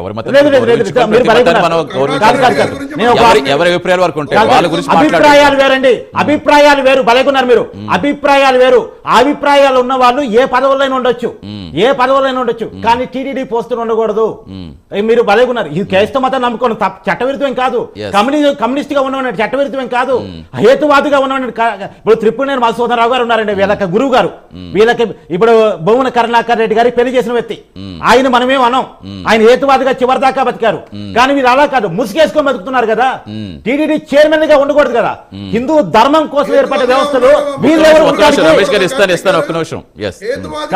ఎవరి మతం మనం అభిప్రాయాలు వరకు ఉంటాయి కాదు, వాళ్ళ గురించి మాట్లాడాలి అభిప్రాయాలు వేరండి. అభిప్రాయాలు వేరు బలేకున్నారు మీరు. అభిప్రాయాలు వేరు. అభిప్రాయాలు ఉన్న వాళ్ళు ఏ పదవులైనా ఉండొచ్చు. ఏ పదవులైనా ఉండొచ్చు. కానీ టీడీడీ పోస్టులు ఉండకూడదు. మీరు బలేకున్నారు. ఇది క్రైస్తవ మతం నమ్ముకోండి. చట్టవిరుద్ధం కాదు. కమ్యూనిస్ట్ కమ్యూనిస్ట్గా ఉన్నవాడు చట్టవిరుద్ధం కాదు. హేతువాదిగా ఉన్నవాడు ఇప్పుడు త్రిపుణేని మధుసూదన్ రావు గారు ఉన్నారండి. వీళ్ళకి గురువు గారు వీళ్ళకి ఇప్పుడు భువన కరుణాకర్ రెడ్డి గారి పెళ్ళి చేసిన వ్యక్తి. ఆయన మనమేం అనం. ఆయన హేతువాదిగా చివరిదాకా బతికారు. కానీ వీళ్ళు అలా కాదు ముసుగేసుకొని బతుకుతున్నారు కదా. టీడీడీ చైర్మన్గా ఉండకూడదు కదా. హిందూ ధర్మం కోసం ఏర్పడ్డ వ్యవస్థలు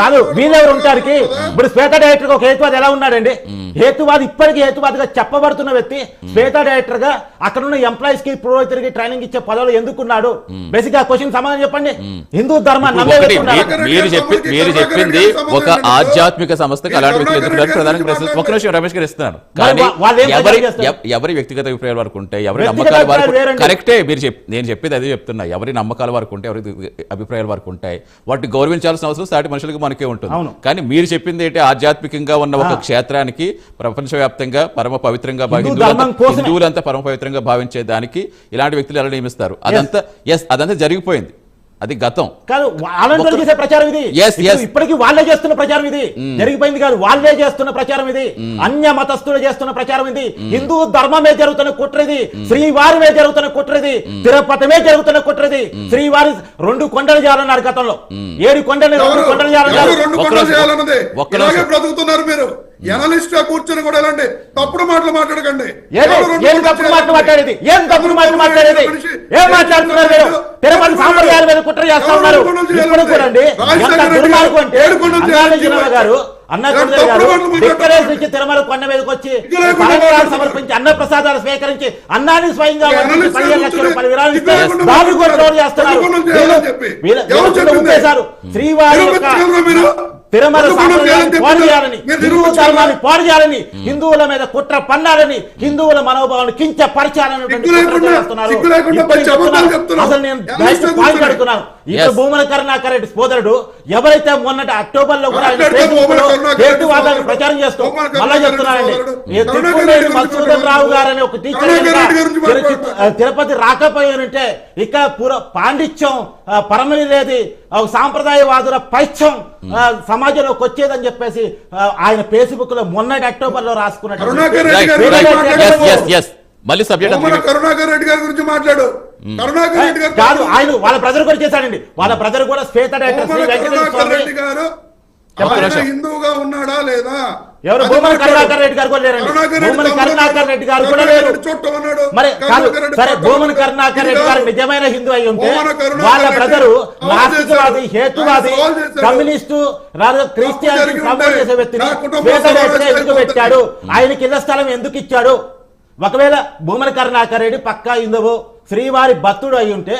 కాదు వీళ్ళెవరు ఉంటారికి ఇప్పుడు శ్వేత డైరెక్టర్ ఒక హేతువాది ఎలా ఉన్నాడండి? హేతువాది ఇప్పటికీ హేతువాదిగా చెప్పబడుతున్న వ్యక్తి శ్వేత డైరెక్టర్గా అక్కడ ఉన్న ఎంప్లాయీస్కి పురోహితుడికి ట్రైనింగ్ ఇచ్చే పదవులు ఎందుకున్నాడు? బేసిక్గా క్వశ్చన్ సమాధానం చెప్పండి. హిందూ ధర్మాన్ని మీరు చెప్పి మీరు చెప్పింది ఒక ఆధ్యాత్మిక సంస్థకి అలాంటి వ్యక్తులు ఎందుకు ఒక నిమిషం రమేష్ ఏం ఎవరి వ్యక్తిగత అభిప్రాయాల వరకు ఉంటాయి ఎవరి నమ్మకాల వరకు. కరెక్టే మీరు చెప్ నేను చెప్పేది అదే చెప్తున్నా. ఎవరి నమ్మకాల వరకు ఉంటాయి ఎవరి అభిప్రాయాల వరకు ఉంటాయి. వాటిని గౌరవించాల్సిన అవసరం సాటి మనుషులకు మనకే ఉంటుంది. కానీ మీరు చెప్పింది ఏంటి? ఆధ్యాత్మికంగా ఉన్న ఒక క్షేత్రానికి ప్రపంచవ్యాప్తంగా పరమ పవిత్రంగా. హిందువులంతా పరమ పవిత్రంగా భావించే దానికి ఇలాంటి వ్యక్తులు ఎలా నియమిస్తారు? అదంతా ఎస్ అదంతా జరిగిపోయింది. అది గతం. కాదు అలాంటి వాళ్ళు చేసే ప్రచారం ఇది. ఇప్పటికీ వాళ్ళే చేస్తున్న ప్రచారం ఇది. జరిగిపోయింది కాదు వాళ్ళే చేస్తున్న ప్రచారం ఇది. అన్య మతస్థులు చేస్తున్న ప్రచారం ఇది. హిందూ ధర్మమే జరుగుతున్న కుట్రది శ్రీవారిమే జరుగుతున్న కుట్రది తిరుపతిమే జరుగుతున్న కుట్రది శ్రీవారి రెండు కొండలు చేయాలన్నారు గతంలో. ఏడు కొండలు రెండు కొండలు చేయాలన్నారు. బ్రతుకుతున్నారు మీరు. ఎనలిస్ట్గా కూర్చొని కూడా ఇలాంటి తప్పుడు మాటలు మాట్లాడకండి. ఏం తప్పుడు మాటలు? మాట్లాడేది? ఏం తప్పుడు మాటలు మాట్లాడేది? ఏం మాట్లాడుతున్నారు మీరు తిరుమల సాంప్రదాయాల మీద కుట్ర చేస్తా ఉన్నారు ఇప్పుడు ఎంత దుర్మార్గం గారు అంటే. గారు అన్న ఎవరు కొండలు తప్పుడు గారు మాటలు మాట్లాడుతున్నారు? డిక్లరేషన్ నుంచి తిరుమల కొండ మీదకి వచ్చి. సమర్పించి అన్న ప్రసాదాలు స్వీకరించి అన్నాన్ని స్వయంగా పదిహేను లక్షల రూపాయలు విరాళం ఇస్తే ఇక్కడ లేకుండా దాన్ని కూడా చేస్తున్నారు శ్రీవారి యొక్క చేయాలని పాడు? చేయాలని మీరు హిందూ నిరూపించారా? ధర్మాన్ని పాడు చేయాలని హిందువుల మీద కుట్ర పన్నాలని హిందువుల మనోభావాన్ని. చెప్తున్నారు. అసలు నేను ఎలా ఇప్పుడు Yes. భూమన కరుణాకర్ రెడ్డి సోదరుడు ఎవరైతే మొన్నటి అక్టోబర్లో కూడా. ప్రచారం చేస్తూ మళ్ళా చెప్తున్నానండి మధుసూదన్ రావు గారు అనే ఒక టీచర్. తిరుపతి రాకపోయానంటే ఇక పుర పాండిత్యం పరమలేది ఒక సాంప్రదాయవాదుల పైత్యం ఆ, సమాజంలోకి వచ్చేదని చెప్పేసి ఆయన ఫేస్బుక్లో మొన్నటి అక్టోబర్లో రాసుకున్నట్టు మళ్ళీ సబ్జెక్ట్ కరుణాకర్ రెడ్డి గారి గురించి మాట్లాడు కరుణాకర్ రెడ్డి గారు కాదు ఆయన వాళ్ళ బ్రదర్ కూడా చేశాడండి వాళ్ళ బ్రదర్ కూడా శ్వేత కరుణాకర్ రెడ్డి గారు. ఆయన హిందువుగా ఉన్నాడా లేదా ఎవరు భూమన. కరుణాకర్ రెడ్డి గారు కూడా లేరండి కరుణాకర్ రెడ్డి భూమన కరుణాకర్ రెడ్డి గారు కూడా లేరు. మరి కాదు కరుణాకర్ రెడ్డి సరే భూమన. కరుణాకర్ రెడ్డి గారు కాదు. నిజమైన హిందూ అయి ఉంటే వాళ్ళ బ్రదరు నాస్తికవాది. హేతువాది ఆయన. కమ్యూనిస్టు ఉంటే చేసే వ్యక్తిని ఎందుకు. పెట్టాడు ఆయనకి ఇళ్ళ స్థలం ఎందుకు ఇచ్చాడు ఒకవేళ భూమన కరుణాకర్ రెడ్డి పక్కా హిందువు శ్రీవారి భక్తుడు అయి ఉంటే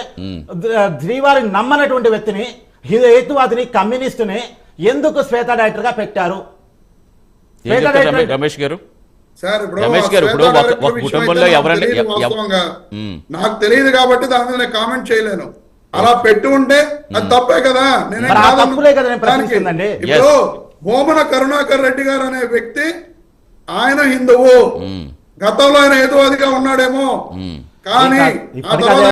శ్రీవారి నమ్మనటువంటి వ్యక్తిని హేతువాదిని కమ్యూనిస్టుని ఎందుకు శ్వేత డైరెక్టర్గా పెట్టారు రమేష్? గారు? సార్ ఇప్పుడు కుటుంబంలో నాకు ఎవరండి- తెలియదు. నాకు కాబట్టి దాని మీద నేను కామెంట్ చేయలేను. అలా పెట్టి ఉంటే అది తప్పే కదా? నేనేం. ఇప్పుడు భూమన కరుణాకర్ రెడ్డి గారు అనే వ్యక్తి ఆయన హిందువు. గతంలో ఆయన ఏదో అదిగా ఉన్నాడేమో. కానీ ఆ తర్వాత